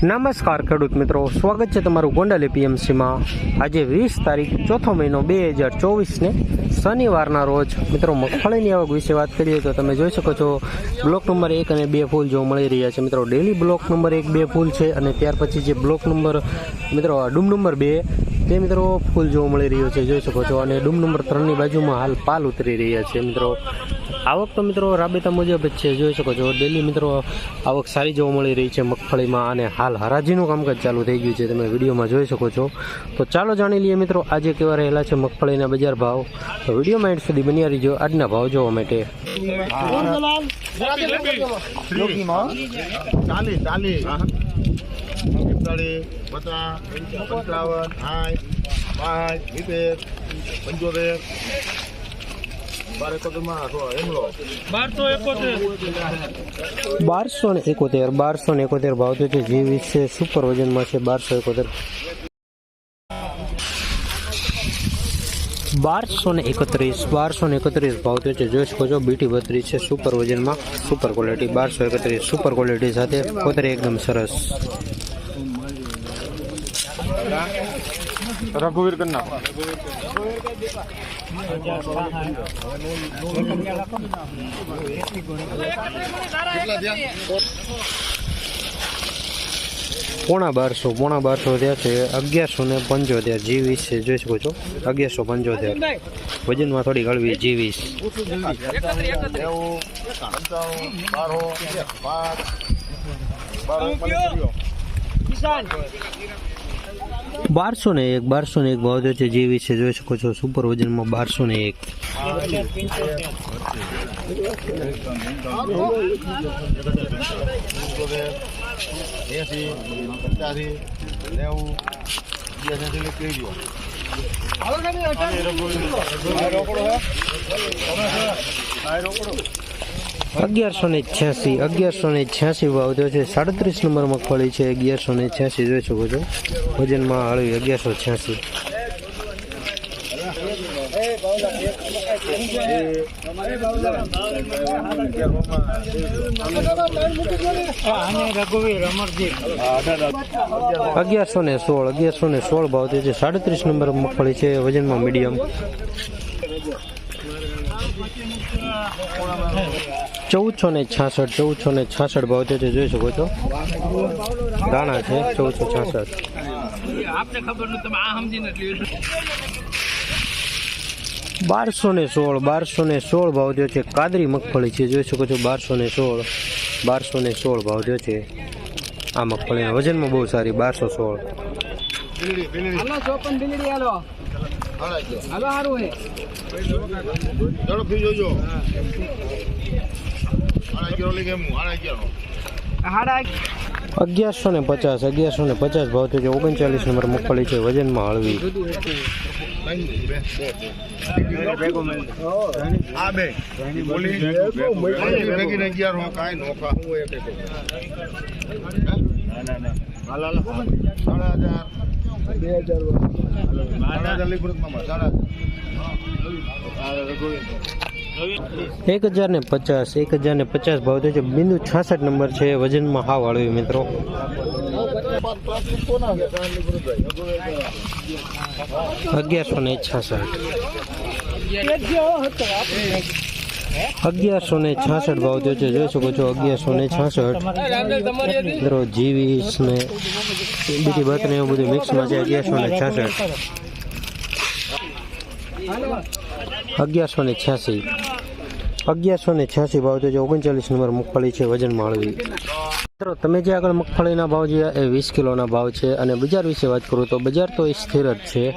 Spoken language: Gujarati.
નમસ્કાર ખેડૂત મિત્રો, સ્વાગત છે તમારું ગોંડલ એપીએમસીમાં આજે વીસ તારીખ, ચોથો મહિનો બે હજાર ચોવીસને શનિવારના રોજ. મિત્રો, મગફળીની આવક વિશે વાત કરીએ તો તમે જોઈ શકો છો, બ્લોક નંબર એક અને બે ફૂલ જોવા મળી રહ્યા છે. મિત્રો ડેલી બ્લોક નંબર એક બે ફૂલ છે અને ત્યાર પછી જે બ્લોક નંબર, મિત્રો ડૂમ નંબર બે, તે મિત્રો ફૂલ જોવા મળી રહ્યો છે, જોઈ શકો છો. અને ડૂમ નંબર ત્રણની બાજુમાં હાલ પાલ ઉતરી રહ્યા છે, મિત્રો. આવક તો મિત્રો રાબેતા મુજબ જ છે. જોઈ શકો છો ડેલી મિત્રો આવક સારી જોવા મળી રહી છે મગફળીમાં અને હાલ હરાજીનું કામકાજ ચાલુ થઈ ગયું છે. તમે વિડીયોમાં જોઈ શકો છો. તો ચાલો જાણી લઈએ મિત્રો, આજે કેવા રહેલા છે મગફળીના બજાર ભાવ. તો વિડીયોમાં એન્ડ સુધી બન્યા રહીજો. આજના ભાવ જોવા માટે. પંચોતેર બારસો ને એકોતેર. બારસો ને એકોતેર ભાવ તો છે. જે વિશે સુપર વજનમાં છે બારસો એકોતેર. બારસો ને એકત્રીસ. બારસો ને એકત્રીસ ભાવ તો છે. જોઈ શકો છો બીટી બત્રીસ છે. સુપર વજનમાં સુપર ક્વોલિટી બારસો એકત્રીસ. સુપર ક્વોલિટી સાથે પોતરી એકદમ સરસ. રઘુવીર કન્ના. પોણા બારસો પોણા બારસો થયા છે, અગિયારસો ને પંચોતેર જી વીસ છે. જોઈ શકો છો, અગિયારસો પંચોતેર. વજનમાં થોડી હળવી જી વીસ બાર. બારસો ને એક બારસો ને એક ભાવ છે. જે વિશે જોઈ શકો છો સુપર વજનમાં બારસો ને એક. પંચોતેર અગિયારસો ને છ્યાસી, અગિયારસો ને છ્યાસી ભાવ જો છે. સાડત્રીસ નંબર મગફળી છે, અગિયારસો ને છ્યાસી જોઈ શકો છો. વજનમાં હળવી અગિયારસો છ્યાસી. અગિયારસો ને સોળ, અગિયારસો ને સોળ ભાવ છે. સાડત્રીસ નંબર મગફળી છે, વજનમાં મીડિયમ. ચૌદસો ને છાસઠ, ચૌદસો ને છાસઠ ભાવ છે જોઈ શકો છો. દાણા છે, ચૌદસો છાસઠ. બારસો ને સોળ, બારસો ને સોળ ભાવ થયો છે. કાદરી મગફળી છે, જોઈ શકો છો, બારસો ને સોળ, બારસો ને સોળ ભાવ થયો છે. આ મગફળીના વજનમાં બહુ સારી, બારસો સોળ. ચોપન હાલો હારું હે ઝડપથી જોજો અગિયારસો ને પચાસ, અગિયારસો ને પચાસ ભાવ થયો છે. ઓગણચાલીસ નંબર મગફળી છે, વજનમાં હળવી. બે હજાર એક હજાર ને પચાસ, એક હજાર ને પચાસ ભાવ થયો છે. બિંદુ છાસઠ નંબર છે, વજનમાં હાવ હળવી મિત્રો. અગિયારસો ને છાસઠ. અગિયારસો ને છાસઠ ભાવ જો છે, જોઈ શકો છો, અગિયારસો ને છાસઠ. મિત્રો જીવીસ ને બીજી બાત ને એવું બધું મિક્સમાં છે, અગિયારસો ને છાસઠ. અગિયારસો ને છ્યાસી. અગિયારસો ને છ્યાસી ભાવ છે, ઓગણચાલીસ નંબર મગફળી છે, વજન માળવી. મિત્રો, તમે જે આગળ મગફળીના ભાવ જોયા, એ વીસ કિલોના ભાવ છે. અને બજાર વિશે વાત કરું તો બજાર તો એ સ્થિર જ છે.